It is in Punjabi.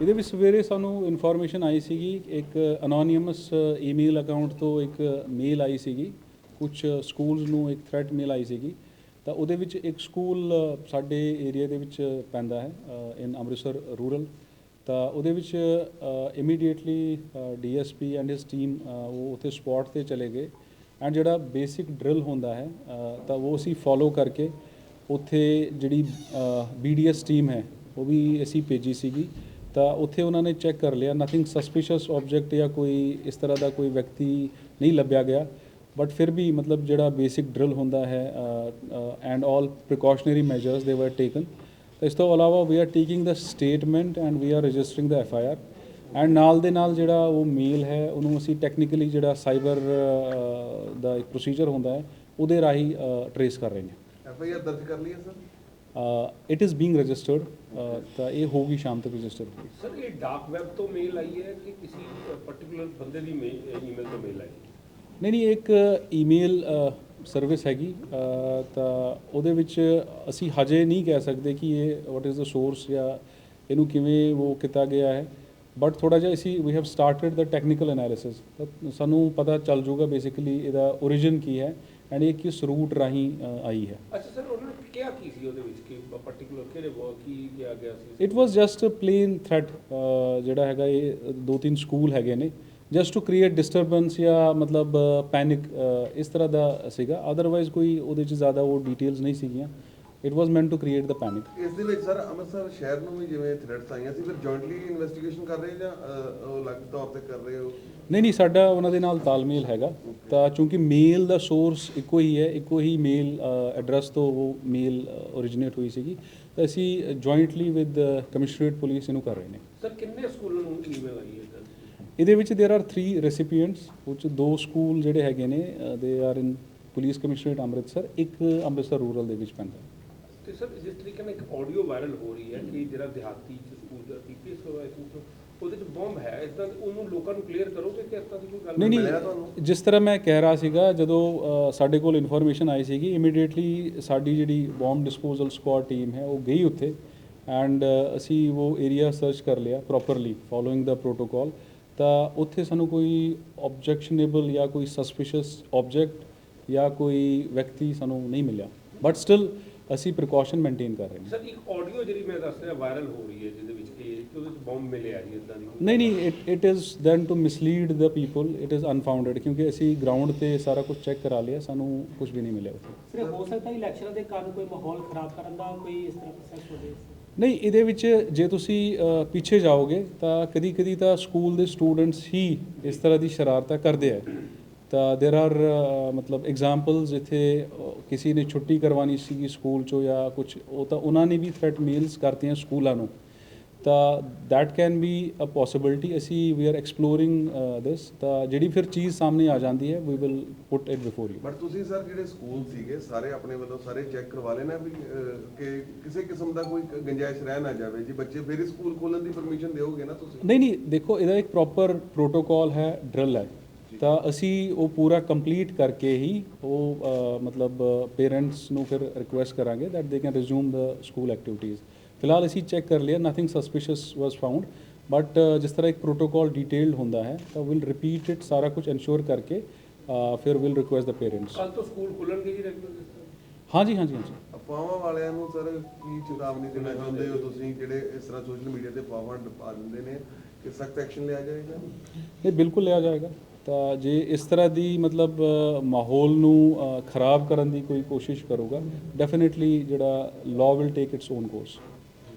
ਇਹਦੇ ਵਿੱਚ ਸਵੇਰੇ ਸਾਨੂੰ ਇਨਫੋਰਮੇਸ਼ਨ ਆਈ ਸੀਗੀ, ਇੱਕ ਅਨੋਨਿਮਸ ਈਮੇਲ ਅਕਾਊਂਟ ਤੋਂ ਇੱਕ ਮੇਲ ਆਈ ਸੀਗੀ ਕੁਝ ਸਕੂਲਸ ਨੂੰ ਇੱਕ ਥ੍ਰੈਟ ਮੇਲ ਆਈ ਸੀਗੀ। ਤਾਂ ਉਹਦੇ ਵਿੱਚ ਇੱਕ ਸਕੂਲ ਸਾਡੇ ਏਰੀਆ ਦੇ ਵਿੱਚ ਪੈਂਦਾ ਹੈ ਇਨ ਅੰਮ੍ਰਿਤਸਰ ਰੂਰਲ ਤਾਂ ਉਹਦੇ ਵਿੱਚ immediately DSP and his team ਉਹ ਉੱਥੇ ਸਪੌਟ ਤੇ ਚਲੇ ਗਏ। ਐਂਡ ਜਿਹੜਾ ਬੇਸਿਕ ਡਰਿਲ ਹੁੰਦਾ ਹੈ ਤਾਂ ਉਹ ਅਸੀਂ ਫੋਲੋ ਕਰਕੇ ਉੱਥੇ ਜਿਹੜੀ ਬੀਡੀਐਸ ਟੀਮ ਹੈ, ਉਹ ਵੀ ਅਸੀਂ ਭੇਜੀ ਸੀਗੀ। ਤਾਂ ਉੱਥੇ ਉਹਨਾਂ ਨੇ ਚੈੱਕ ਕਰ ਲਿਆ ਨਥਿੰਗ ਸਸਪੀਸ਼ੀਅਸ ਆਬਜੈਕਟ ਜਾਂ ਕੋਈ ਇਸ ਤਰ੍ਹਾਂ ਦਾ ਕੋਈ ਵਿਅਕਤੀ ਨਹੀਂ ਲੱਭਿਆ ਗਿਆ ਬਟ ਫਿਰ ਵੀ ਮਤਲਬ ਜਿਹੜਾ ਬੇਸਿਕ ਡਰਿਲ ਹੁੰਦਾ ਹੈ ਐਂਡ ਆਲ ਪ੍ਰੀਕਾਸ਼ਨਰੀ ਮੈਜਰਸ ਦੇ ਵਰ ਟੇਕਨ ਤਾਂ ਇਸ ਤੋਂ ਇਲਾਵਾ ਵੀ are taking the statement and we are registering the F I R and ਨਾਲ ਦੇ ਨਾਲ ਜਿਹੜਾ ਉਹ ਮੇਲ ਹੈ, ਉਹਨੂੰ ਅਸੀਂ ਟੈਕਨੀਕਲੀ ਜਿਹੜਾ ਸਾਈਬਰ ਦਾ ਇੱਕ ਪ੍ਰੋਸੀਜਰ ਹੁੰਦਾ ਹੈ, ਉਹਦੇ ਰਾਹੀਂ ਟਰੇਸ ਕਰ ਰਹੇ ਹਾਂ ਐਫ ਆਈ ਆਰ ਦਰਜ ਕਰ ਲਈ ਹੈ, sir? It is being registered ਤਾਂ ਇਹ ਹੋਊਗੀ ਸ਼ਾਮ ਤੱਕ ਰਜਿਸਟਰ ਹੋਊਗੀ। ਸਰ ਇਹ ਡਾਕ ਵੈਬ ਤੋਂ ਮੇਲ ਆਈ ਹੈ ਕਿ ਕਿਸੇ ਪਾਰਟਿਕੂਲਰ ਬੰਦੇ ਦੀ ਈਮੇਲ ਤੋਂ ਮੇਲ ਆਈ ਨਹੀਂ ਨਹੀਂ ਇੱਕ ਈਮੇਲ ਸਰਵਿਸ ਹੈਗੀ ਤਾਂ ਉਹਦੇ ਵਿੱਚ ਅਸੀਂ ਹਜੇ ਨਹੀਂ ਕਹਿ ਸਕਦੇ ਕਿ ਇਹ ਵਾਟ ਇਜ਼ ਦਾ ਸੋਰਸ ਜਾਂ ਇਹਨੂੰ ਕਿਵੇਂ ਉਹ ਕੀਤਾ ਗਿਆ ਹੈ। ਬਟ ਥੋੜਾ ਜਿਹਾ ਅਸੀਂ ਵੀ have started the technical analysis ਸਾਨੂੰ ਪਤਾ ਚੱਲ ਜਾਊਗਾ ਬੇਸਿਕਲੀ ਇਹਦਾ origin ਕੀ ਹੈ ਐਂਡ ਇਹ ਕਿਸ ਰੂਟ ਰਾਹੀਂ ਆਈ ਹੈ। ਅੱਛਾ ਸਰ ਕਿਹਾ ਕੀ ਸੀ ਉਹਦੇ ਵਿੱਚ? ਕਿ ਪਾਰਟਿਕੂਲਰ ਕਿਹੜੇ wo- ਕੀ ਕਿਹਾ ਗਿਆ ਸੀ? It was just a plain threat ਜਿਹੜਾ ਹੈਗਾ ਇਹ, ਦੋ ਤਿੰਨ ਸਕੂਲ ਹੈਗੇ ਨੇ। ਜਸਟ ਟੂ ਕ੍ਰੀਏਟ ਡਿਸਟਰਬੈਂਸ ਜਾਂ ਮਤਲਬ ਪੈਨਿਕ ਇਸ ਤਰ੍ਹਾਂ ਦਾ ਸੀਗਾ। ਅਦਰਵਾਈਜ਼ ਕੋਈ ਉਹਦੇ ਚ ਜ਼ਿਆਦਾ ਉਹ ਡਿਟੇਲਸ ਨਹੀਂ ਸੀਗੀਆਂ। It was meant to create the panic ਇਸ ਦੇ ਵਿੱਚ ਸਰ ਅੰਮ੍ਰਿਤਸਰ ਸ਼ਹਿਰ ਨੂੰ ਵੀ ਜਿਵੇਂ ਥ੍ਰੈਟਸ ਆਈਆਂ ਸੀ ਫਿਰ ਜੁਆਇੰਟਲੀ ਇਨਵੈਸਟੀਗੇਸ਼ਨ ਕਰ ਰਹੇ ਜਾਂ ਅਹ, ਉਹ ਅਲੱਗ ਤੌਰ ਤੇ ਕਰ ਰਹੇ ਹੋ ਨਹੀਂ ਨਹੀਂ ਸਾਡਾ ਉਹਨਾਂ ਦੇ ਨਾਲ ਤਾਲਮੇਲ ਹੈਗਾ ਤਾਂ ਚੂੰਕਿ ਮੇਲ ਦਾ ਸੋਰਸ ਇੱਕੋ ਹੀ ਹੈ ਇੱਕੋ ਹੀ ਮੇਲ ਐਡਰੈਸ ਤੋਂ ਉਹ ਮੇਲ ਓਰੀਜਿਨੇਟ ਹੋਈ ਸੀਗੀ ਤਾਂ ਅਸੀਂ ਜੁਆਇੰਟਲੀ ਵਿਦ ਕਮਿਸ਼ਨਰੇਟ ਪੁਲਿਸ ਇਹਨੂੰ ਕਰ ਰਹੇ ਨੇ ਸਰ ਕਿੰਨੇ ਸਕੂਲਾਂ ਨੂੰ ਈਮੇਲ ਆਈ ਹੈ ਸਰ ਇਹਦੇ ਵਿੱਚ देयर ਆਰ 3 ਰੈਸਿਪੀਐਂਟਸ which ਦੋ ਸਕੂਲ ਜਿਹੜੇ ਹੈਗੇ ਨੇ they are in police commissionerate Amritsar ਇੱਕ ਅੰਮ੍ਰਿਤਸਰ ਰੂਰਲ ਦੇ ਵਿੱਚ ਪੈਂਦਾ ਹੈ। ਤੇ ਸਰ ਜਿਸ ਤਰੀਕੇ ਨਾਲ ਇੱਕ ਆਡੀਓ ਵਾਇਰਲ ਹੋ ਰਹੀ ਹੈ ਕਿ ਜਿਹੜਾ ਦਿਹਾਤੀ ਚ ਸਕੂਲ ਦਾ ਪੀਪੀਐਸ ਹੋਇਆ ਸੀ ਉਹਦੇ ਚ ਬੰਬ ਹੈ। ਇਦਾਂ ਉਹਨੂੰ ਲੋਕਾਂ ਨੂੰ ਕਲੀਅਰ ਕਰੋਗੇ ਕਿ ਇਦਾਂ ਦੀ ਕੋਈ ਗੱਲ ਨਹੀਂ ਨਹੀਂ ਤੁਹਾਨੂੰ? ਜਿਸ ਤਰ੍ਹਾਂ ਮੈਂ ਕਹਿ ਰਿਹਾ ਸੀਗਾ ਜਦੋਂ ਸਾਡੇ ਕੋਲ ਇਨਫੋਰਮੇਸ਼ਨ ਆਈ ਸੀਗੀ ਇਮੀਡੀਏਟਲੀ ਸਾਡੀ ਜਿਹੜੀ ਬੰਬ ਡਿਸਪੋਜ਼ਲ ਸਕੁਆਡ ਟੀਮ ਹੈ ਉਹ ਗਈ ਉੱਥੇ ਐਂਡ ਅਸੀਂ ਉਹ ਏਰੀਆ ਸਰਚ ਕਰ ਲਿਆ ਪ੍ਰੋਪਰਲੀ ਫੋਲੋਇੰਗ ਦਾ ਪ੍ਰੋਟੋਕਾਲ ਤਾਂ ਉੱਥੇ ਸਾਨੂੰ ਕੋਈ ਆਬਜੈਕਸ਼ਨੇਬਲ ਜਾਂ ਕੋਈ ਸਸਪੀਸ਼ੀਅਸ ਆਬਜੈਕਟ ਜਾਂ ਕੋਈ ਵਿਅਕਤੀ ਸਾਨੂੰ ਨਹੀਂ ਮਿਲਿਆ। ਬਟ ਸਟਿਲ ਅਸੀਂ ਪ੍ਰੀਕਾਸ਼ਨ ਮੇਨਟੇਨ ਕਰ ਰਹੇ ਹਾਂ। ਸਰ ਇੱਕ ਆਡੀਓ ਜਿਹੜੀ ਮੈਂ ਦੱਸ ਰਿਹਾ ਵਾਇਰਲ ਹੋ ਰਹੀ ਹੈ ਜਿਹਦੇ ਵਿੱਚ ਕਿ ਕਿ ਉਹਦੇ ਚ ਬੰਬ ਮਿਲਿਆ ਜੀ ਇਦਾਂ ਦੀ ਨਹੀਂ ਨਹੀਂ it it is then to mislead the people it is unfounded ਕਿਉਂਕਿ ਅਸੀਂ ਗਰਾਊਂਡ ਤੇ ਸਾਰਾ ਕੁਝ ਚੈੱਕ ਕਰਾ ਲਿਆ ਸਾਨੂੰ ਕੁਝ ਵੀ ਨਹੀਂ ਮਿਲਿਆ ਉੱਥੇ। ਸਰ ਹੋ ਸਕਦਾ ਇਲੈਕਸ਼ਨ ਦੇ ਕਾਰਨ ਕੋਈ ਮਾਹੌਲ ਖਰਾਬ ਕਰਨ ਦਾ ਕੋਈ ਇਸ ਤਰ੍ਹਾਂ ਪ੍ਰੋਸੈਸ ਹੋਵੇ ਨਹੀਂ ਇਹਦੇ ਵਿੱਚ ਜੇ ਤੁਸੀਂ ਪਿੱਛੇ ਜਾਓਗੇ ਤਾਂ ਕਦੀ ਕਦੀ ਤਾਂ ਸਕੂਲ ਦੇ ਸਟੂਡੈਂਟਸ ਹੀ ਇਸ ਤਰ੍ਹਾਂ ਦੀ ਸ਼ਰਾਰਤਾਂ ਕਰਦੇ ਆ। ਤਾਂ देयर ਆਰ ਮਤਲਬ ਐਗਜ਼ਾਮਪਲਸ ਜਿੱਥੇ ਅ, ਕਿਸੇ ਨੇ ਛੁੱਟੀ ਕਰਵਾਉਣੀ ਸੀਗੀ ਸਕੂਲ ਚੋਂ ਜਾਂ ਕੁਝ ਉਹ ਤਾਂ ਉਹਨਾਂ ਨੇ ਵੀ ਥ੍ਰੈਟ ਮੇਲਸ ਕਰਤੀਆਂ ਸਕੂਲਾਂ ਨੂੰ ਤਾਂ that can be a possibility ਅਸੀਂ ਵੀ ਆਰ ਐਕਸਪਲੋਰਿੰਗ ਦਿਸ ਤਾਂ ਜਿਹੜੀ ਫਿਰ ਚੀਜ਼ ਸਾਹਮਣੇ ਆ ਜਾਂਦੀ ਹੈ we will put it before you but ਤੁਸੀਂ ਸਰ ਜਿਹੜੇ ਸਕੂਲ ਸੀਗੇ ਸਾਰੇ ਆਪਣੇ ਵੱਲੋਂ ਸਾਰੇ ਚੈੱਕ ਕਰਵਾ ਲੈਣਾ ਵੀ ਅਹ, ਕਿ ਕਿਸੇ ਕਿਸਮ ਦਾ ਕੋਈ ਗੁੰਜਾਇਸ਼ ਰਹਿ ਨਾ ਜਾਵੇ ਜੀ ਬੱਚੇ ਫਿਰ ਹੀ ਸਕੂਲ ਖੋਲਣ ਦੀ ਪਰਮਿਸ਼ਨ ਦਿਓਗੇ ਨਾ ਤੁਸੀਂ ਨਹੀਂ ਨਹੀਂ ਦੇਖੋ ਇਹਦਾ ਇੱਕ ਪ੍ਰੋਪਰ ਪ੍ਰੋਟੋਕਾਲ ਹੈ ਡਰਿਲ ਹੈ ਤਾਂ ਅਸੀਂ ਉਹ ਪੂਰਾ ਕੰਪਲੀਟ ਕਰਕੇ ਹੀ ਉਹ ਮਤਲਬ ਪੇਰੈਂਟਸ ਨੂੰ ਫਿਰ ਰਿਕੁਐਸਟ ਕਰਾਂਗੇ that they can resume the school activities ਫਿਲਹਾਲ ਅਸੀਂ ਚੈੱਕ ਕਰ ਲਿਆ nothing suspicious was found but ਜਿਸ ਤਰ੍ਹਾਂ ਇੱਕ ਪ੍ਰੋਟੋਕਾਲ ਡਿਟੇਲਡ ਹੁੰਦਾ ਹੈ ਤਾਂ ਵਿਲ ਰਿਪੀਟ ਇਟ ਸਾਰਾ ਕੁਝ ਇਨਸ਼ੋਰ ਕਰਕੇ ਫਿਰ ਵਿਲ ਰਿਕੁਐਸਟ ਦ ਪੇਰੈਂਟਸ ਕੱਲ ਤੋਂ ਸਕੂਲ ਖੁੱਲਣਗੇ ਜੀ ਰੈਗੂਲਰ ਹਾਂਜੀ ਹਾਂਜੀ ਹਾਂਜੀ। ਅਫਵਾਹਾਂ ਵਾਲਿਆਂ ਨੂੰ ਸਰ ਕੀ ਚੇਤਾਵਨੀ ਦੇਣਾ ਚਾਹੁੰਦੇ ਹੋ ਤੁਸੀਂ ਜਿਹੜੇ ਇਸ ਤਰ੍ਹਾਂ ਸੋਸ਼ਲ ਮੀਡੀਆ ਤੇ ਅਫਵਾਹਾਂ ਪਾ ਦਿੰਦੇ ਨੇ ਕਿ ਸਖਤ ਐਕਸ਼ਨ ਲਿਆ ਜਾਏਗਾ? ਇਹ ਬਿਲਕੁਲ ਲਿਆ ਜਾਏਗਾ। ਤਾਂ ਜੇ ਇਸ ਤਰ੍ਹਾਂ ਦੀ ਮਤਲਬ ਮਾਹੌਲ ਨੂੰ ਖਰਾਬ ਕਰਨ ਦੀ ਕੋਈ ਕੋਸ਼ਿਸ਼ ਕਰੂਗਾ ਡੈਫੀਨਿਟਲੀ ਜਿਹੜਾ law will take its own course